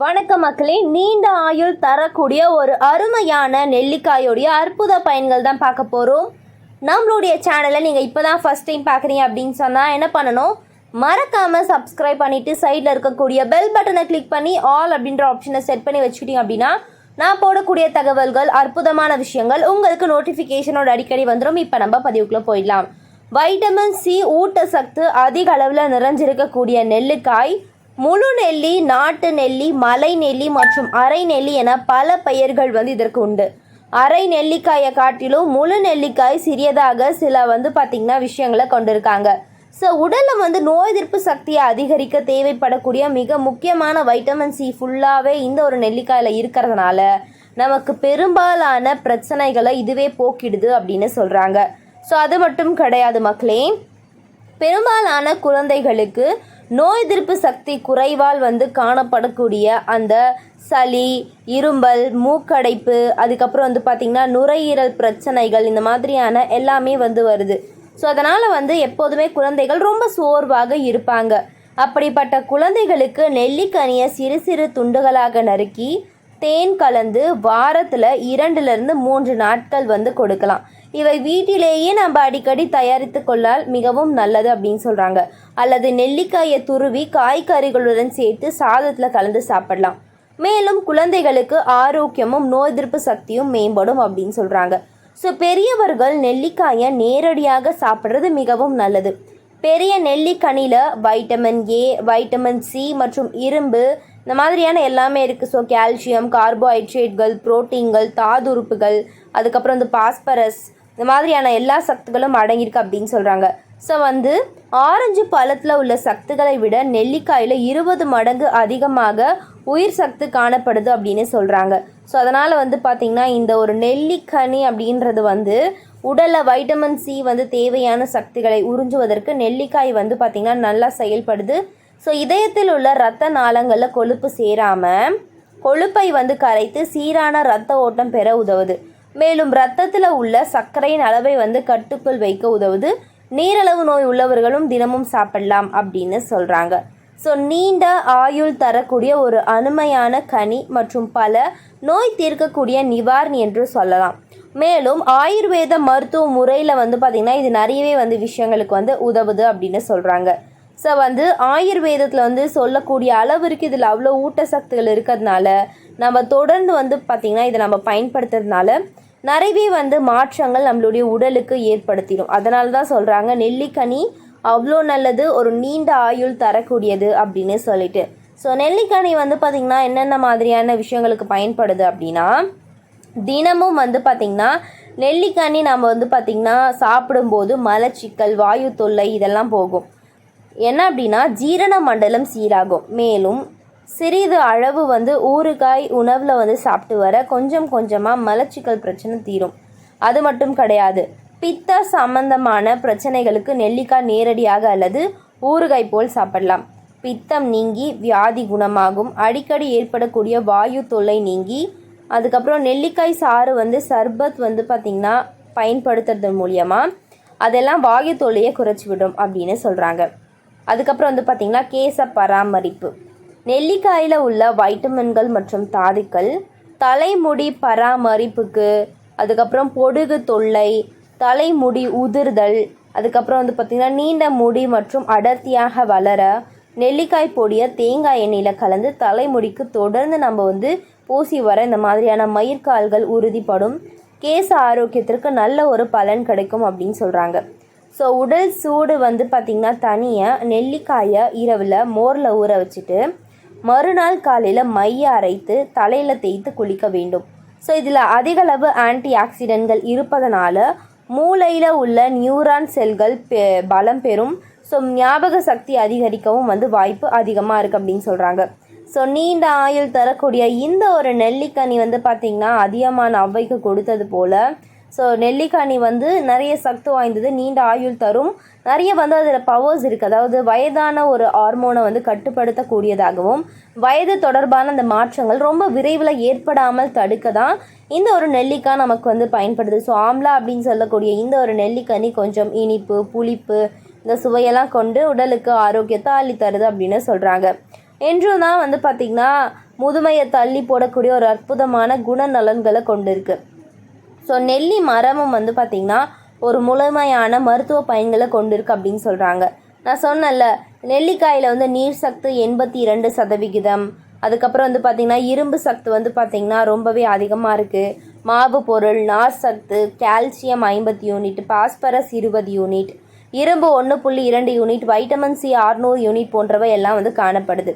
வணக்கம் மக்களே நீண்ட ஆயுள் தரக்கூடிய ஒரு அருமையான நெல்லிக்காயோடைய அற்புத பயன்கள் தான் பார்க்க போகிறோம் நம்மளுடைய சேனலை நீங்கள் இப்போ தான் ஃபஸ்ட் டைம் பார்க்குறீங்க அப்படின்னு சொன்னால் என்ன பண்ணணும்? மறக்காமல் சப்ஸ்கிரைப் பண்ணிவிட்டு சைடில் இருக்கக்கூடிய பெல் பட்டனை கிளிக் பண்ணி ஆல் அப்படின்ற ஆப்ஷனை செட் பண்ணி வச்சுக்கிட்டீங்க அப்படின்னா நான் போடக்கூடிய தகவல்கள் அற்புதமான விஷயங்கள் உங்களுக்கு நோட்டிஃபிகேஷனோட அடிக்கடி வந்துடும் இப்போ நம்ம பதிவுக்குள்ளே போயிடலாம். வைட்டமின் சி ஊட்டச்சத்து அதிக அளவில் நிறைஞ்சிருக்கக்கூடிய நெல்லுக்காய் முழு நெல்லி நாட்டு நெல்லி மலை நெல்லி மற்றும் அரை நெல்லி என பல பெயர்கள் வந்து இதற்கு உண்டு. அரை நெல்லிக்காயை காட்டிலும் முழு நெல்லிக்காய் சிறியதாக சில வந்து பார்த்திங்கன்னா விஷயங்களை கொண்டிருக்காங்க. ஸோ உடலில் வந்து நோய் எதிர்ப்பு சக்தியை அதிகரிக்க தேவைப்படக்கூடிய மிக முக்கியமான வைட்டமின் சி ஃபுல்லாகவே இந்த ஒரு நெல்லிக்காயில் இருக்கிறதுனால நமக்கு பெரும்பாலான பிரச்சனைகளை இதுவே போக்கிடுது அப்படின்னு சொல்கிறாங்க ஸோ அது மட்டும் கிடையாது மக்களே. பெரும்பாலான குழந்தைகளுக்கு நோய் எதிர்ப்பு சக்தி குறைவால் வந்து காணப்படக்கூடிய அந்த சளி இரும்பல் மூக்கடைப்பு அதுக்கப்புறம் வந்து பார்த்திங்கன்னா நுரையீரல் பிரச்சனைகள் இந்த மாதிரியான எல்லாமே வந்து வருது. ஸோ அதனால் வந்து எப்போதுமே குழந்தைகள் ரொம்ப சோர்வாக இருப்பாங்க. அப்படிப்பட்ட குழந்தைகளுக்கு நெல்லிக்கனியை சிறு சிறு துண்டுகளாக நறுக்கி தேன் கலந்து வாரத்தில் இரண்டுலேருந்து மூன்று நாட்கள் வந்து கொடுக்கலாம். இவை வீட்டிலேயே நம்ம அடிக்கடி தயாரித்து கொள்ளால் மிகவும் நல்லது அப்படின்னு சொல்கிறாங்க அல்லது நெல்லிக்காயை துருவி காய்கறிகளுடன் சேர்த்து சாதத்தில் கலந்து சாப்பிடலாம். மேலும் குழந்தைகளுக்கு ஆரோக்கியமும் நோய் எதிர்ப்பு சக்தியும் மேம்படும் அப்படின்னு சொல்கிறாங்க ஸோ பெரியவர்கள் நெல்லிக்காயை நேரடியாக சாப்பிட்றது மிகவும் நல்லது. பெரிய நெல்லிக்கனியில் வைட்டமின் ஏ வைட்டமின் சி மற்றும் இரும்பு இந்த மாதிரியான எல்லாமே இருக்குது ஸோ கால்சியம் கார்போஹைட்ரேட்கள் புரோட்டீன்கள் தாதுறுப்புகள் அதுக்கப்புறம் வந்து பாஸ்பரஸ் இந்த மாதிரியான எல்லா சத்துக்களும் அடங்கியிருக்கு அப்படின்னு சொல்கிறாங்க ஸோ வந்து ஆரஞ்சு பழத்தில் உள்ள சத்துக்களை விட நெல்லிக்காயில் இருபது மடங்கு அதிகமாக உயிர் சத்து காணப்படுது அப்படின்னு சொல்கிறாங்க ஸோ அதனால் வந்து பார்த்திங்கன்னா இந்த ஒரு நெல்லிக்கனி அப்படின்றது வந்து உடலில் வைட்டமின் சி வந்து தேவையான சக்திகளை உறிஞ்சுவதற்கு நெல்லிக்காய் வந்து பார்த்திங்கன்னா நல்லா செயல்படுது. ஸோ இதயத்தில் உள்ள ரத்த நாளங்களில் கொழுப்பு சேராமல் கொழுப்பை வந்து கரைத்து சீரான ரத்த ஓட்டம் பெற உதவுது. மேலும் இரத்தத்தில் உள்ள சர்க்கரையின் அளவை வந்து கட்டுக்குள் வைக்க உதவுது. நீரளவு நோய் உள்ளவர்களும் தினமும் சாப்பிடலாம் அப்படின்னு சொல்கிறாங்க ஸோ நீண்ட ஆயுள் தரக்கூடிய ஒரு அருமையான கனி மற்றும் பல நோய் தீர்க்கக்கூடிய நிவாரணி என்று சொல்லலாம். மேலும் ஆயுர்வேத மருத்துவ முறையில் வந்து பார்த்திங்கன்னா இது நிறையவே வந்து விஷயங்களுக்கு வந்து உதவுது அப்படின்னு சொல்கிறாங்க ஸோ வந்து ஆயுர்வேதத்தில் வந்து சொல்லக்கூடிய அளவிற்கு இதில் அவ்வளோ ஊட்டசக்திகள் இருக்கிறதுனால நம்ம தொடர்ந்து வந்து பார்த்திங்கன்னா இதை நம்ம பயன்படுத்துறதுனால நிறையவே வந்து மாற்றங்கள் நம்மளுடைய உடலுக்கு ஏற்படுத்திடும். அதனால தான் சொல்கிறாங்க நெல்லிக்கனி அவ்வளோ நல்லது ஒரு நீண்ட ஆயுள் தரக்கூடியது அப்படின்னு சொல்லிட்டு. ஸோ நெல்லிக்கனி வந்து பார்த்திங்கன்னா என்னென்ன மாதிரியான விஷயங்களுக்கு பயன்படுது அப்படின்னா தினமும் வந்து பார்த்திங்கன்னா நெல்லிக்கனி நம்ம வந்து பார்த்திங்கன்னா சாப்பிடும்போது மலச்சிக்கல் வாயு தொல்லை இதெல்லாம் போகும். என்ன அப்படின்னா ஜீரண மண்டலம் சீராகும். மேலும் சிறிது அளவு வந்து ஊறுகாய் உணவில் வந்து சாப்பிட்டு வர கொஞ்சம் கொஞ்சமாக மலச்சிக்கல் பிரச்சனை தீரும். அது மட்டும் கிடையாது. பித்த சம்பந்தமான பிரச்சனைகளுக்கு நெல்லிக்காய் நேரடியாக அல்லது ஊறுகாய் போல் சாப்பிடலாம். பித்தம் நீங்கி வியாதி குணமாகும். அடிக்கடி ஏற்படக்கூடிய வாயு தொல்லை நீங்கி அதுக்கப்புறம் நெல்லிக்காய் சாறு வந்து சர்பத் வந்து பார்த்திங்கன்னா பயன்படுத்துறது மூலியமாக அதெல்லாம் வாயு தொல்லையை குறைச்சி விடும் அப்படின்னு சொல்கிறாங்க அதுக்கப்புறம் வந்து பார்த்திங்கன்னா கேச பராமரிப்பு. நெல்லிக்காயில் உள்ள வைட்டமின்கள் மற்றும் தாதுக்கள் தலைமுடி பராமரிப்புக்கு அதுக்கப்புறம் பொடுகு தொல்லை தலைமுடி உதிர்தல் அதுக்கப்புறம் வந்து பார்த்திங்கன்னா நீண்ட முடி மற்றும் அடர்த்தியாக வளர நெல்லிக்காய் பொடியை தேங்காய் எண்ணெயில் கலந்து தலைமுடிக்கு தொடர்ந்து நம்ம வந்து பூசி வர இந்த மாதிரியான மயிர்கால்கள் உறுதிப்படும். கேச ஆரோக்கியத்திற்கு நல்ல ஒரு பலன் கிடைக்கும் அப்படின்னு சொல்கிறாங்க ஸோ உடல் சூடு வந்து பார்த்திங்கன்னா தனியாக நெல்லிக்காயை இரவில் மோரில் ஊற வச்சுட்டு மறுநாள் காலையில் மைய அரைத்து தலையில் தேய்த்து குளிக்க வேண்டும். ஸோ இதில் அதிகளவு ஆன்டி ஆக்சிடென்ட்கள் இருப்பதனால மூளையில் உள்ள நியூரான் செல்கள் பெ பலம் பெறும். ஸோ ஞாபக சக்தி அதிகரிக்கவும் வந்து வாய்ப்பு அதிகமாக இருக்குது அப்படின்னு சொல்கிறாங்க ஸோ நீண்ட ஆயுள் தரக்கூடிய இந்த ஒரு நெல்லிக்கனி வந்து பார்த்திங்கன்னா அதிகமான அவ்வைக்கு கொடுத்தது போல் ஸோ நெல்லிக்கனி வந்து நிறைய சக்தி வாய்ந்தது நீண்ட ஆயுள் தரும். நிறைய வந்து அதில் பவர்ஸ் இருக்குது அதாவது வயதான ஒரு ஹார்மோனை வந்து கட்டுப்படுத்தக்கூடியதாகவும் வயது தொடர்பான அந்த மாற்றங்கள் ரொம்ப விரைவில் ஏற்படாமல் தடுக்க தான் இந்த ஒரு நெல்லிக்காய் நமக்கு வந்து பயன்படுது. ஸோ ஆம்லா அப்படின்னு சொல்லக்கூடிய இந்த ஒரு நெல்லிக்கனி கொஞ்சம் இனிப்பு புளிப்பு இந்த சுவையெல்லாம் கொண்டு உடலுக்கு ஆரோக்கியத்தை அள்ளி தருது அப்படின்னு சொல்கிறாங்க என்றும் தான் வந்து பார்த்திங்கன்னா முதுமையை தள்ளி போடக்கூடிய ஒரு அற்புதமான குணநலன்களை இருக்குது ஸோ நெல்லி மரமும் வந்து பார்த்திங்கன்னா ஒரு முழுமையான மருத்துவ பயன்களை கொண்டிருக்கு அப்படின்னு சொல்கிறாங்க நான் சொன்னேன்ல நெல்லிக்காயில் வந்து நீர் சத்து எண்பத்தி இரண்டு சதவிகிதம். அதுக்கப்புறம் வந்து பார்த்திங்கன்னா இரும்பு சத்து வந்து பார்த்திங்கன்னா ரொம்பவே அதிகமாக இருக்குது மாவு பொருள் நார் சத்து கால்சியம் ஐம்பது யூனிட் பாஸ்பரஸ் இருபது யூனிட் இரும்பு ஒன்று புள்ளி இரண்டு யூனிட் வைட்டமின் சி அறுநூறு யூனிட் போன்றவை எல்லாம் வந்து காணப்படுது.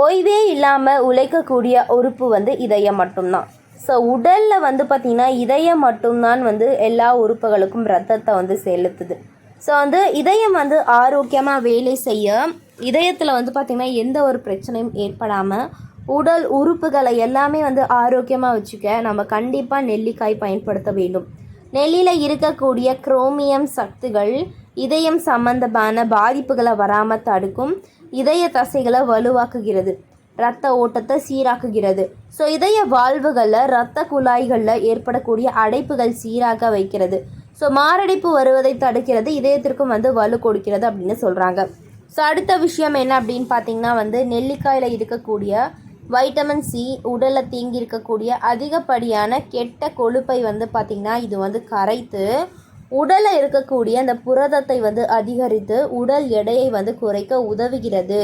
ஓய்வே இல்லாமல் உழைக்கக்கூடிய உறுப்பு வந்து இதயம் மட்டும்தான். ஸோ உடலில் வந்து பார்த்திங்கன்னா இதயம் மட்டும்தான் வந்து எல்லா உறுப்புகளுக்கும் ரத்தத்தை வந்து செலுத்துது. ஸோ வந்து இதயம் வந்து ஆரோக்கியமாக வேலை செய்ய இதயத்தில் வந்து பார்த்திங்கன்னா எந்த ஒரு பிரச்சனையும் ஏற்படாமல் உடல் உறுப்புகளை எல்லாமே வந்து ஆரோக்கியமாக வச்சுக்க நம்ம கண்டிப்பாக நெல்லிக்காய் பயன்படுத்த வேண்டும். நெல்லியில் இருக்கக்கூடிய குரோமியம் சத்துகள் இதயம் சம்பந்தமான பாதிப்புகளை வராமல் தடுக்கும் இதய தசைகளை வலுவாக்குகிறது. இரத்த ஓட்டத்தை சீராக்குகிறது. ஸோ இதய வாழ்வுகளில் இரத்த குழாய்களில் ஏற்படக்கூடிய அடைப்புகள் சீராக வைக்கிறது. ஸோ மாரடைப்பு வருவதை தடுக்கிறது இதயத்திற்கும் வந்து வலு கொடுக்கிறது அப்படின்னு சொல்கிறாங்க ஸோ அடுத்த விஷயம் என்ன அப்படின்னு பார்த்தீங்கன்னா வந்து நெல்லிக்காயில் இருக்கக்கூடிய வைட்டமின் சி உடலில் தேங்கி இருக்கக்கூடிய அதிகப்படியான கெட்ட கொழுப்பை வந்து பார்த்திங்கன்னா இது வந்து கரைத்து உடலில் இருக்கக்கூடிய அந்த புரதத்தை வந்து அதிகரித்து உடல் எடையை வந்து குறைக்க உதவுகிறது.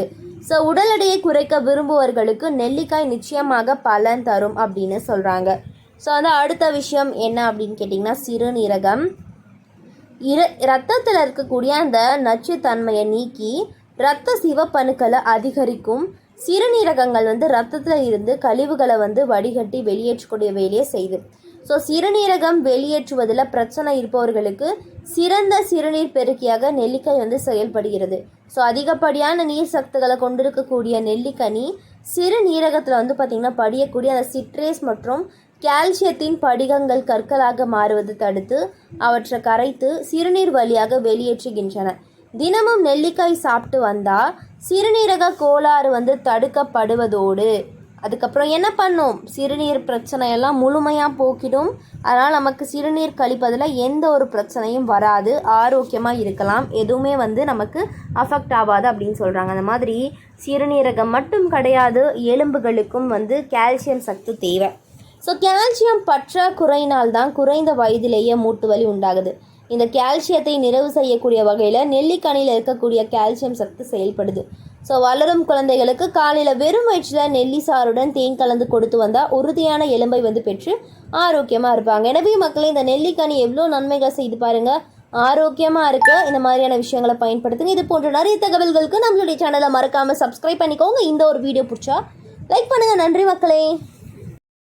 ஸோ உடல் எடையை குறைக்க விரும்புவர்களுக்கு நெல்லிக்காய் நிச்சயமாக பலன் தரும் அப்படின்னு சொல்கிறாங்க ஸோ வந்து அடுத்த விஷயம் என்ன அப்படின்னு கேட்டிங்கன்னா சிறுநீரகம். இர ரத்தத்தில் இருக்கக்கூடிய அந்த நச்சுத்தன்மையை நீக்கி இரத்த சிவப்பணுக்களை அதிகரிக்கும். சிறுநீரகங்கள் வந்து ரத்தத்தில் இருந்து கழிவுகளை வந்து வடிகட்டி வெளியேற்றக்கூடிய வேலையை செய்யுது. ஸோ சிறுநீரகம் வெளியேற்றுவதில் பிரச்சனை இருப்பவர்களுக்கு சிறந்த சிறுநீர் பெருக்கியாக நெல்லிக்காய் வந்து செயல்படுகிறது. ஸோ அதிகப்படியான நீர் சத்துக்களை கொண்டிருக்கக்கூடிய நெல்லிக்கனி சிறுநீரகத்தில் வந்து பார்த்திங்கன்னா படியக்கூடிய அந்த சிட்ரேஸ் மற்றும் கால்சியத்தின் படிகங்கள் கற்களாக மாறுவது தடுத்து அவற்றை கரைத்து சிறுநீர் வழியாக வெளியேற்றுகின்றன. தினமும் நெல்லிக்காய் சாப்பிட்டு வந்தால் சிறுநீரக கோளாறு வந்து தடுக்கப்படுவதோடு அதுக்கப்புறம் என்ன பண்ணும்? சிறுநீர் பிரச்சனையெல்லாம் முழுமையாக போக்கிடும். அதனால் நமக்கு சிறுநீர் கழிப்பதில் எந்த ஒரு பிரச்சனையும் வராது. ஆரோக்கியமாக இருக்கலாம். எதுவுமே வந்து நமக்கு அஃபெக்ட் ஆகாது அப்படின்னு சொல்கிறாங்க அந்த மாதிரி சிறுநீரகம் மட்டும் கிடையாது. எலும்புகளுக்கும் வந்து கால்சியம் சத்து தேவை. ஸோ கால்சியம் பற்றாக்குறையினால் தான் குறைந்த வயதிலேயே மூட்டு வலி உண்டாகுது. இந்த கால்சியத்தை நிறைவு செய்யக்கூடிய வகையில் நெல்லிக்கனியில் இருக்கக்கூடிய கால்சியம் சத்து செயல்படுது. ஸோ வளரும் குழந்தைகளுக்கு காலையில் வெறும் வயிற்றில் நெல்லி சாறுடன் தேன் கலந்து கொடுத்து வந்தால் உறுதியான எலும்பை வந்து பெற்று ஆரோக்கியமாக இருப்பாங்க. எனவே மக்களே இந்த நெல்லிக்கனி எவ்வளோ நன்மைகளை செய்து பாருங்கள் ஆரோக்கியமாக இருக்க இந்த மாதிரியான விஷயங்களை பயன்படுத்துங்க. இது போன்ற நிறைய தகவல்களுக்கு நம்மளுடைய சேனலை மறக்காமல் சப்ஸ்கிரைப் பண்ணிக்கோங்க. இந்த ஒரு வீடியோ பிடிச்சா லைக் பண்ணுங்கள் நன்றி மக்களே.